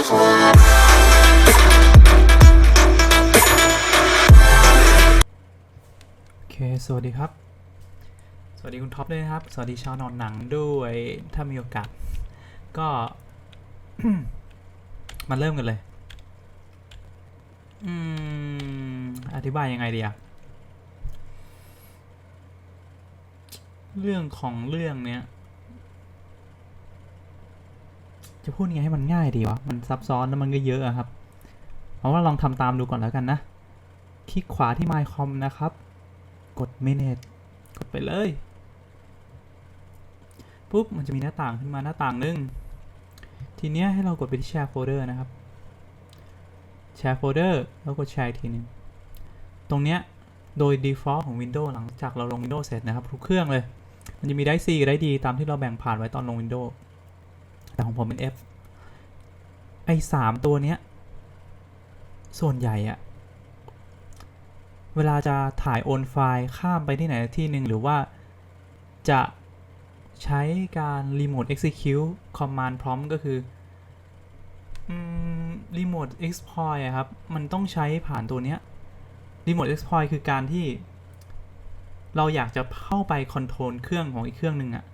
โอเค สวัสดีครับ สวัสดีคุณท็อปด้วยนะครับ สวัสดีชาวนอนหนังด้วย ถ้ามีโอกาส ก็ มาเริ่มกันเลย อืม อธิบายยังไงดีอะเรื่องของเรื่องเนี้ย จะพูดยังไงให้มันง่ายดีวะ มันซับซ้อนแล้วมันก็เยอะอะครับ เอาว่าลองทำตามดูก่อนแล้วกันนะ คลิกขวาที่ My Com นะครับ กด Manage กดไปเลย ปุ๊บ มันจะมีหน้าต่างขึ้นมาหน้าต่างหนึ่งทีเนี้ยให้เรากดไปที่ Share Folder นะครับ Share Folder แล้วกดแชร์อีกทีนึง ตรงเนี้ยโดย default ของ Windows หลังจากเราลง Windows เสร็จนะครับ ทุกเครื่องเลย มันจะมีได้ C กับได้ D ตามที่เราแบ่งผ่านไว้ตอนลง Windows แต่ของผมเป็น F ไอ้สามตัวเนี้ย ส่วนใหญ่อะเวลาจะถ่ายโอนไฟล์ข้ามไปที่ไหนที่หนึ่งหรือว่าจะใช้การ remote execute command prompt ก็คืออืม remote exploit อะครับ มันต้องใช้ผ่านตัวเนี้ย remote exploit คือการที่ เราอยากจะเข้าไปคอนโทรลเครื่องของอีกเครื่องหนึ่งอะ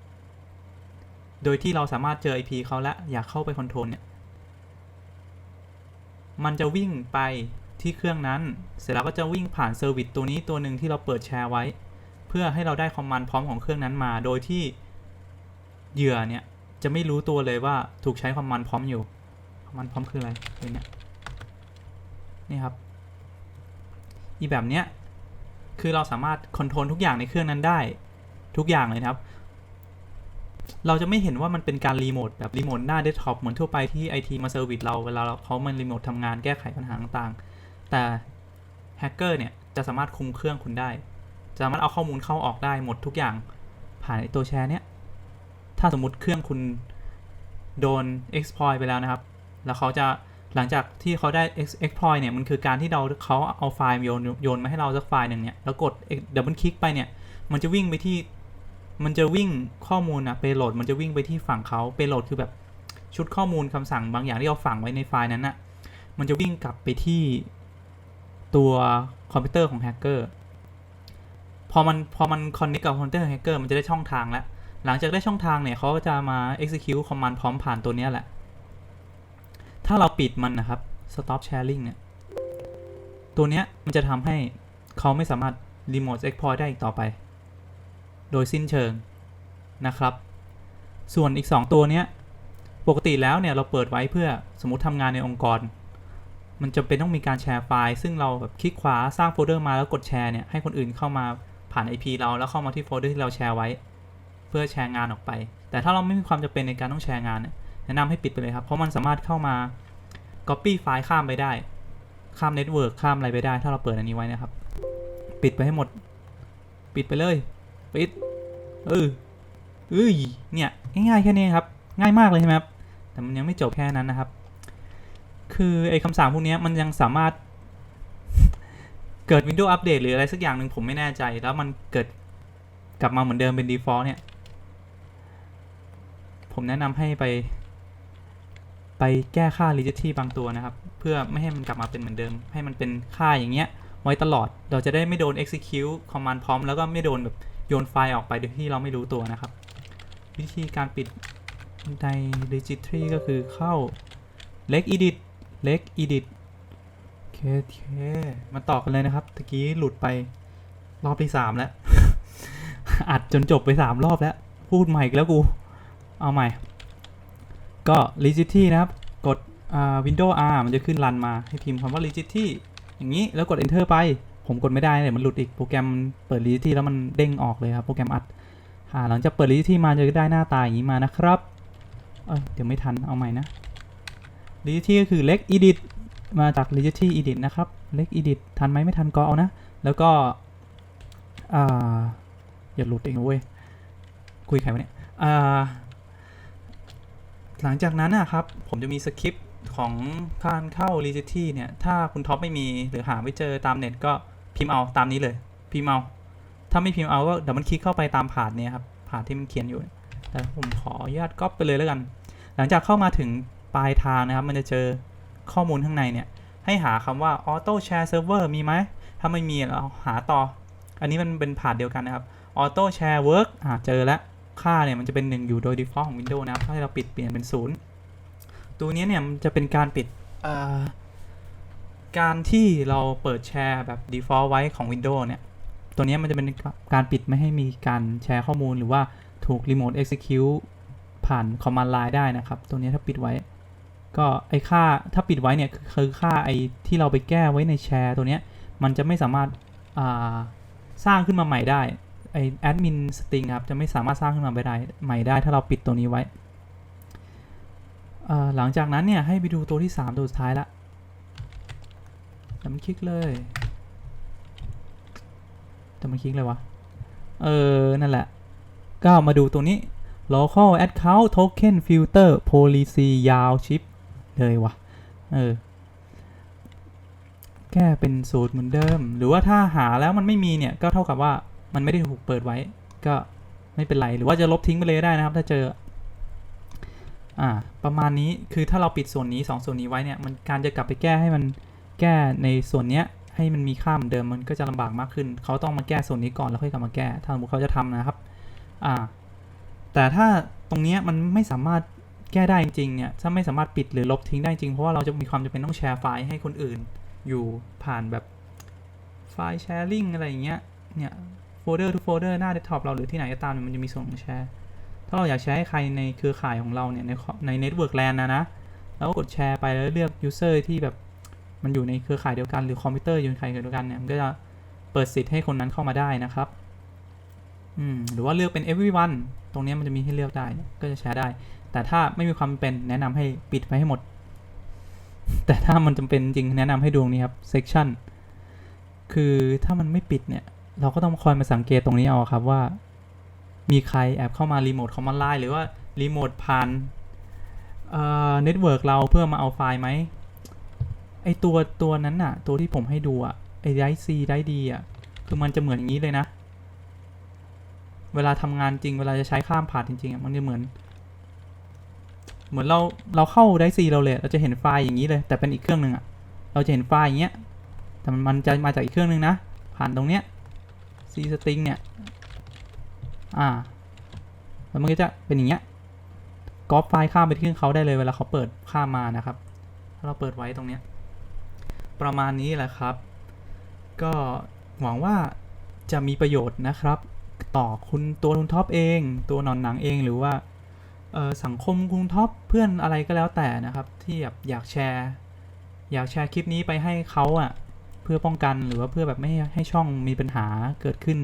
โดยที่เราสามารถเจอ IP เขาและอยากเข้าไปคอนโทรลเนี่ย มันจะวิ่งไปที่เครื่องนั้น เสร็จแล้วก็จะวิ่งผ่านเซอร์วิสตัวนี้ตัวหนึ่งที่เราเปิดแชร์ไว้ เพื่อให้เราได้คอมมานด์พร้อมของเครื่องนั้นมา โดยที่เหยื่อเนี่ยจะไม่รู้ตัวเลยว่าถูกใช้คอมมานด์พร้อมอยู่ คอมมานด์พร้อมคืออะไรคือเนี่ยนี่ครับ อีแบบเนี้ยคือเราสามารถคอนโทรลทุกอย่างในเครื่องนั้นได้ ทุกอย่างเลยครับ เราจะไม่เห็นว่ามันเป็นการรีโมทแบบรีโมทหน้าเดสก์ท็อปเหมือนทั่วไปที่ไอทีมาเซอร์วิสเราเวลาเราเขามันรีโมททำงานแก้ไขปัญหาต่างๆ แต่แฮกเกอร์เนี่ยจะสามารถคุมเครื่องคุณได้จะสามารถเอาข้อมูลเข้าออกได้หมดทุกอย่างผ่านไอตัวแชร์เนี้ยถ้าสมมติเครื่องคุณโดน exploit ไปแล้วนะครับ แล้วเขาจะหลังจากที่เขาได้ ex- exploit เนี่ย มันคือการที่เราเขาเอาไฟล์โยนโยนมาให้เราสักไฟล์หนึ่งเนี่ย แล้วกด double click ไปเนี่ย มันจะวิ่งไปที่ มันจะวิ่งข้อมูลนะเปโหลดมันจะวิ่งไปที่ฝั่งเขาเปโหลดคือแบบชุดข้อมูลคำสั่งบางอย่างที่เราฝังไว้ในไฟล์นั้นนะมันจะวิ่งกลับไปที่ตัวคอมพิวเตอร์ของแฮกเกอร์พอมันพอมันคอนเนคกับคอมพิวเตอร์แฮกเกอร์มันจะได้ช่องทางแล้ว หลังจากได้ช่องทางเนี่ยเขาก็จะมา execute command พร้อมผ่านตัวเนี้ยแหละ ถ้าเราปิดมันนะครับ stop sharing เนี่ยตัวเนี้ยมันจะทำให้เขาไม่สามารถ remote exploit ได้อีกต่อไป โดยสิ้นเชิงนะครับ ส่วนอีก 2 ตัวเนี้ยปกติแล้วเนี่ยเราเปิดไว้เพื่อสมมติทำงานในองค์กร มันจำเป็นต้องมีการแชร์ไฟล์ซึ่งเราแบบคลิกขวาสร้างโฟลเดอร์มาแล้วกดแชร์เนี่ยให้คนอื่นเข้ามาผ่าน IP เราแล้วเข้ามาที่โฟลเดอร์ที่เราแชร์ไว้ เพื่อแชร์งานออกไป แต่ถ้าเราไม่มีความจำเป็นในการต้องแชร์งานเนี่ยแนะนำให้ปิดไปเลยครับ เพราะมันสามารถเข้ามา Copy ไฟล์ข้ามไปได้ ข้ามเน็ตเวิร์กข้ามอะไรไปได้ ถ้าเราเปิดอันนี้ไว้นะครับ ปิดไปให้หมด ปิดไปเลย ปิด เออเอ้ยเนี่ยง่ายๆแค่นี้ครับ ง่ายมากเลยใช่ไหมครับ แต่มันยังไม่จบแค่นั้นนะครับ คือไอ้คำสั่งพวกนี้มันยังสามารถเกิด Windows Update หรืออะไรสักอย่างหนึ่งผมไม่แน่ใจ แล้วมันเกิดกลับมาเหมือนเดิมเป็น default เนี่ย ผมแนะนำให้ไป ไปแก้ค่า rigidity บางตัวนะครับ เพื่อไม่ให้มันกลับมาเป็นเหมือนเดิม ให้มันเป็นค่าอย่างเงี้ย ไว้ตลอด เราจะได้ไม่โดน execute command prompt แล้วก็ไม่โดนแบบ โยนไฟล์ออกไปโดยที่เราไม่รู้ตัวนะครับ วิธีการปิดใน registry ก็คือเข้า leg edit leg edit โอเคโอเคมาต่อกันเลยนะครับตะกี้หลุดไปรอบที่สามแล้ว อัดจนจบไปสามรอบแล้ว พูดใหม่แล้วกู เอาใหม่ ก็ rigidity นะครับ กดอ่า window R มันจะขึ้นรันมาให้พิมพ์คำว่า rigidity อย่างนี้แล้วกด enter ไป ผมกดไม่ได้เลยมันหลุดอีกโปรแกรมเปิด rigidity แล้วมันเด้งออกเลยครับโปรแกรมอัดอ่าหลังจากเปิด rigidity มาจะได้หน้าตาอย่างนี้มานะครับเอ้ยเดี๋ยวไม่ทันเอาใหม่นะ rigidity ก็คือ leg edit มาจาก rigidity edit นะครับ leg edit ทันไหมไม่ทันก็เอานะ แล้วก็อ่าอย่าหลุดเองเว้ยคุยใครวะเนี่ยอ่าหลังจากนั้นนะครับ ผมจะมีสคริปต์ของการเข้า Rigidity เนี่ย ถ้าคุณท็อปไม่มีหรือหาไม่เจอตามเน็ตก็ พิมพ์เอาตามนี้เลย พิมพ์เอา ถ้าไม่พิมพ์เอาก็เดี๋ยวมันคลิกเข้าไปตามผ่านเนี่ยครับผ่านที่มันเขียนอยู่แต่ผมขออนุญาตก๊อปไปเลยแล้วกัน หลังจากเข้ามาถึงปลายทางนะครับ มันจะเจอข้อมูลข้างในเนี่ยให้หาคำว่า auto share server มีไหม ถ้าไม่มีเราหาต่อ อันนี้มันเป็นผ่านเดียวกันนะครับ auto share work อ่าเจอแล้ว ค่าเนี่ยมันจะเป็น 1 อยู่โดย default ของ Windows นะครับ ถ้าเราปิดเปลี่ยนเป็น 0 ตัวนี้เนี่ยมันจะเป็นการปิดอ่า การที่เราเปิดแชร์แบบ default ไว้ของ Windows เนี่ย ตัวนี้มันจะเป็นการปิดไม่ให้มีการแชร์ข้อมูลหรือว่าถูก remote execute ผ่าน command line ได้นะครับ ตัวนี้ถ้าปิดไว้ ก็ไอค่าถ้าปิดไว้เนี่ยคือคือค่าไอที่เราไปแก้ไว้ในแชร์ตัวนี้มันจะไม่สามารถาสร้างขึ้นมาใหม่ได้ไอ admin string ครับ จะไม่สามารถสร้างขึ้นมาได้ใหม่ได้ถ้าเราปิดตัวนี้ไว้ หลังจากนั้นเนี่ยให้ไปดูตัวที่ 3 ตัวสุดท้ายละ แต่มันคลิกเลย แต่มันคลิกเลยวะ เออ นั่นแหละ ก็มาดูตัวนี้ local account token filter policy ยาวชิปเลยวะเออ แก้เป็นสูตรเหมือนเดิม หรือว่าถ้าหาแล้วมันไม่มีเนี่ย ก็เท่ากับว่ามันไม่ได้ถูกเปิดไว้ ก็ไม่เป็นไร หรือว่าจะลบทิ้งไปเลยได้นะครับ ถ้าเจอ อ่า ประมาณนี้ คือถ้าเราปิดส่วนนี้สองส่วนนี้ไว้เนี่ย มันการจะกลับไปแก้ให้มัน แก้ในส่วนเนี้ยให้มันมีค่าเหมือนเดิมมันก็จะลำบากมากขึ้น เขาต้องมาแก้ส่วนนี้ก่อนแล้วค่อยกลับมาแก้ ถ้าสมมติเขาจะทำนะครับอ่าแต่ถ้าตรงเนี้ยมันไม่สามารถแก้ได้จริงเนี่ยถ้าไม่สามารถปิดหรือลบทิ้งได้จริง เพราะว่าเราจะมีความจำเป็นต้องแชร์ไฟล์ให้คนอื่น อยู่ผ่านแบบไฟล์แชร์ลิงอะไรอย่างเงี้ยเนี่ยโฟลเดอร์ทุกโฟลเดอร์หน้าเดสก์ท็อปเราหรือที่ไหนก็ตามมันจะมีส่วนของแชร์ถ้าเราอยากแชร์ให้ใครในเครือข่ายของเราเนี่ยในในเน็ตเวิร์กแลนนะนะแล้วก็กดแชร์ไปแล้วเลือกยูเซอร์ที่แบบ มันอยู่ในเครือข่ายเดียวกันหรือคอมพิวเตอร์อยู่ในเครือข่ายเดียวกันเนี่ยมันก็จะเปิดสิทธิ์ให้คนนั้นเข้ามาได้นะครับอืมหรือว่าเลือกเป็น everyone ตรงนี้มันจะมีให้เลือกได้ก็จะแชร์ได้ แต่ถ้าไม่มีความเป็นแนะนำให้ปิดไปให้หมด แต่ถ้ามันจำเป็นจริงแนะนำให้ดูตรงนี้ครับ section คือถ้ามันไม่ปิดเนี่ย เราก็ต้องคอยมาสังเกตตรงนี้เอาครับว่า มีใครแอบเข้ามารีโมทคอมมานด์ไลน์หรือว่ารีโมทผ่านเอ่อเน็ตเวิร์กเราเพื่อมาเอาไฟล์ไหม ไอตัวตัวนั้นน่ะ ตัวที่ผมให้ดูอะไอไดซีไดดีอะคือมันจะเหมือนอย่างนี้เลยนะ เวลาทำงานจริง เวลาจะใช้ข้ามผ่านจริงๆอะมันจะเหมือน เหมือนเราเราเข้าไดซีเราเลย เราจะเห็นไฟล์อย่างนี้เลย แต่เป็นอีกเครื่องหนึ่งอะเราจะเห็นไฟล์อย่างเงี้ย แต่มันมันจะมาจากอีกเครื่องหนึ่งนะ ผ่านตรงเนี้ย C string เนี่ย อ่า แล้วมันก็จะเป็นอย่างเงี้ยก๊อปไฟล์ข้ามไปที่เครื่องเขาได้เลยเวลาเขาเปิดข้ามมานะครับ ถ้าเราเปิดไว้ตรงเนี้ย ประมาณนี้แหละครับ ก็หวังว่าจะมีประโยชน์นะครับ ต่อคุณตัวคุณท็อปเอง ตัวนอนหนังเองหรือว่าสังคมคุณท็อปเพื่อนอะไรก็แล้วแต่นะครับ ที่แบบอยากแชร์ อยากแชร์คลิปนี้ไปให้เขาอะเพื่อป้องกันหรือว่าเพื่อแบบไม่ให้ช่องมีปัญหาเกิดขึ้น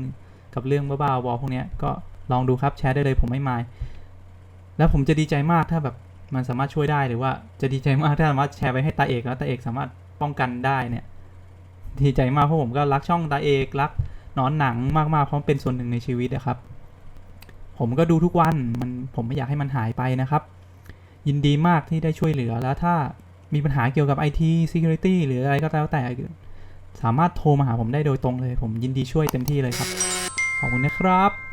กับเรื่องบ้าๆบอพวกเนี้ยก็ลองดูครับแชร์ได้เลยผมไม่มายแล้วผมจะดีใจมากถ้าแบบมันสามารถช่วยได้หรือว่าจะดีใจมากถ้าสามารถแชร์ไปให้ตาเอกแล้วตาเอกสามารถ ป้องกันได้เนี่ยดีใจมากเพราะผมก็รักช่องตาเอกรักนอนหนังมากๆเพราะมันเป็นส่วนหนึ่งในชีวิตนะครับ ผมก็ดูทุกวันมันผมไม่อยากให้มันหายไปนะครับ ยินดีมากที่ได้ช่วยเหลือแล้วถ้ามีปัญหาเกี่ยวกับ IT Security หรืออะไรก็แล้วแต่ สามารถโทรมาหาผมได้โดยตรงเลย ผมยินดีช่วยเต็มที่เลยครับ ขอบคุณนะครับ